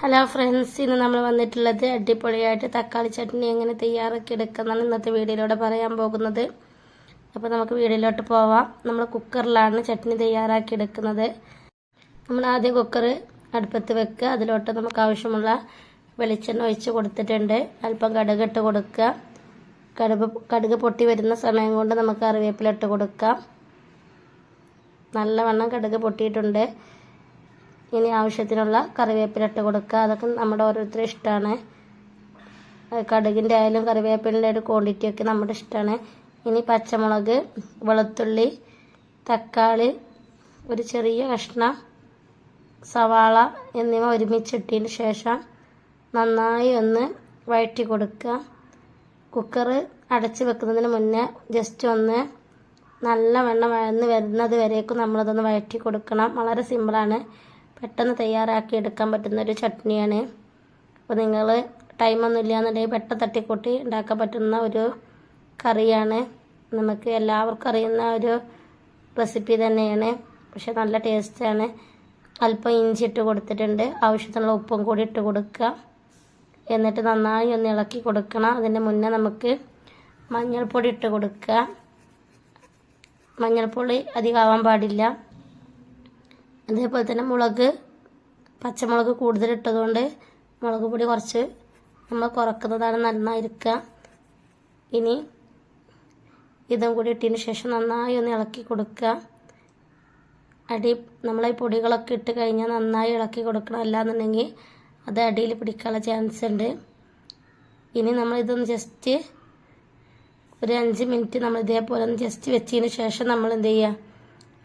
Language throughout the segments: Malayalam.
ഹലോ ഫ്രണ്ട്സ് ഇന്ന് നമ്മൾ വന്നിട്ടുള്ളത് അടിപൊളിയായിട്ട് തക്കാളി ചട്നി എങ്ങനെ തയ്യാറാക്കി എടുക്കുന്നതാണ് ഇന്നത്തെ വീഡിയോയിലൂടെ പറയാൻ പോകുന്നത്. അപ്പോൾ നമുക്ക് വീഡിയോയിലോട്ട് പോവാം. നമ്മൾ കുക്കറിലാണ് ചട്നി തയ്യാറാക്കി എടുക്കുന്നത്. നമ്മൾ ആദ്യം കുക്കർ അടുപ്പത്ത് വെക്കുക. അതിലോട്ട് നമുക്ക് ആവശ്യമുള്ള വെളിച്ചെണ്ണ ഒഴിച്ച് കൊടുത്തിട്ടുണ്ട്. അല്പം കടുക് ഇട്ട് കൊടുക്കുക. കടുക് കടുക് പൊട്ടി വരുന്ന സമയം കൊണ്ട് നമുക്ക് കറിവേപ്പില ഇട്ട് കൊടുക്കാം. നല്ലവണ്ണം കടുക് പൊട്ടിയിട്ടുണ്ട്. ഇനി ആവശ്യത്തിനുള്ള കറിവേപ്പില ഇട്ട് കൊടുക്കുക. അതൊക്കെ നമ്മുടെ ഓരോരുത്തരും ഇഷ്ടമാണ്. കടുകിന്റെ ആയാലും കറിവേപ്പിലിന്റെ ഒരു ക്വാണ്ടിറ്റി ഒക്കെ നമ്മുടെ ഇഷ്ടമാണ്. ഇനി പച്ചമുളക് വെളുത്തുള്ളി തക്കാളി ഒരു ചെറിയ കഷ്ണം സവാള എന്നിവ ഒരുമിച്ചിട്ടതിന് ശേഷം നന്നായി ഒന്ന് വഴറ്റി കൊടുക്കുക. കുക്കർ അടച്ച് വെക്കുന്നതിന് മുന്നേ ജസ്റ്റ് ഒന്ന് നല്ല വെണ്ണം വഴന്ന് വരുന്നത് വരേക്കും നമ്മളതൊന്ന് വഴറ്റി കൊടുക്കണം. വളരെ സിമ്പിളാണ് പെട്ടെന്ന് തയ്യാറാക്കി എടുക്കാൻ പറ്റുന്ന ഒരു ചട്നിയാണ്. അപ്പോൾ നിങ്ങൾ ടൈമൊന്നും ഇല്ലയെന്നുണ്ടെങ്കിൽ പെട്ടെന്ന് തട്ടിക്കൂട്ടി ഉണ്ടാക്കാൻ പറ്റുന്ന ഒരു കറിയാണ്. നമുക്ക് എല്ലാവർക്കും അറിയുന്ന ഒരു റെസിപ്പി തന്നെയാണ്. പക്ഷെ നല്ല ടേസ്റ്റാണ് അല്പം ഇഞ്ചി ഇട്ട് കൊടുത്തിട്ടുണ്ട്. ആവശ്യത്തിനുള്ള ഉപ്പും കൂടി ഇട്ട് കൊടുക്കുക. എന്നിട്ട് നന്നായി ഒന്ന് ഇളക്കി കൊടുക്കണം. അതിന്റെ മുന്നേ നമുക്ക് മഞ്ഞൾപ്പൊടി ഇട്ട് കൊടുക്കുക. മഞ്ഞൾപ്പൊടി അധികം ആവാൻ പാടില്ല. അതേപോലെ തന്നെ മുളക് പച്ചമുളക് കൂടുതൽ ഇട്ടതുകൊണ്ട് മുളക് പൊടി കുറച്ച് നമ്മൾ കുറക്കുന്നതാണ് നന്നായിരിക്കുക ഇനി ഇതും കൂടി ഇട്ടതിന് ശേഷം നന്നായി ഒന്ന് ഇളക്കി കൊടുക്കുക അടി നമ്മളെ പൊടികളൊക്കെ ഇട്ട് കഴിഞ്ഞാൽ നന്നായി ഇളക്കി കൊടുക്കണം. അല്ലാന്നുണ്ടെങ്കിൽ അത് അടിയിൽ പിടിക്കാനുള്ള ചാൻസ് ഉണ്ട്. ഇനി നമ്മൾ ഇതൊന്ന് ജസ്റ്റ് ഒരു അഞ്ച് മിനിറ്റ് നമ്മൾ ഇതേപോലെ ഒന്ന് ജസ്റ്റ് വെച്ചതിന് ശേഷം നമ്മൾ എന്ത് ചെയ്യുക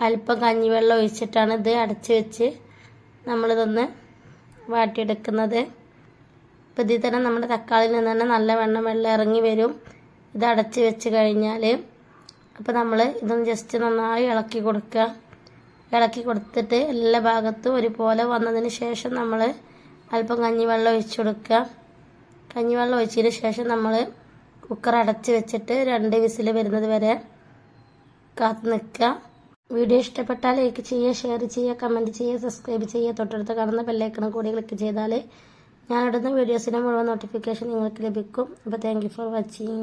അല്പം കഞ്ഞിവെള്ളം ഒഴിച്ചിട്ടാണ് ഇത് അടച്ച് വെച്ച് നമ്മളിതൊന്ന് വാട്ടിയെടുക്കുന്നത്. അപ്പോൾ ഇതിൽ തന്നെ നമ്മുടെ തക്കാളിയിൽ നിന്ന് തന്നെ നല്ല വെണ്ണം വെള്ളം ഇറങ്ങി വരും. ഇത് അടച്ച് വെച്ച് കഴിഞ്ഞാൽ അപ്പോൾ നമ്മൾ ഇതൊന്ന് ജസ്റ്റ് നന്നായി ഇളക്കി കൊടുക്കുക. ഇളക്കി കൊടുത്തിട്ട് എല്ലാ ഭാഗത്തും ഒരുപോലെ വന്നതിന് ശേഷം നമ്മൾ അല്പം കഞ്ഞിവെള്ളം ഒഴിച്ചു കൊടുക്കുക. കഞ്ഞിവെള്ളം ഒഴിച്ചതിന് ശേഷം നമ്മൾ കുക്കർ അടച്ച് വെച്ചിട്ട് രണ്ട് വിസിൽ വരുന്നത് വരെ കാത്തു നിൽക്കുക. വീഡിയോ ഇഷ്ടപ്പെട്ടാൽ ലൈക്ക് ചെയ്യുക ഷെയർ ചെയ്യുക കമന്റ് ചെയ്യുക സബ്സ്ക്രൈബ് ചെയ്യുക. തൊട്ടടുത്ത് കാണുന്ന ബെല്ലൈക്കണം കൂടി ക്ലിക്ക് ചെയ്താൽ ഞാൻ ഇടുന്ന വീഡിയോസിന്റെ മുഴുവൻ നോട്ടിഫിക്കേഷൻ നിങ്ങൾക്ക് ലഭിക്കും. അപ്പോൾ താങ്ക് ഫോർ വാച്ചിങ്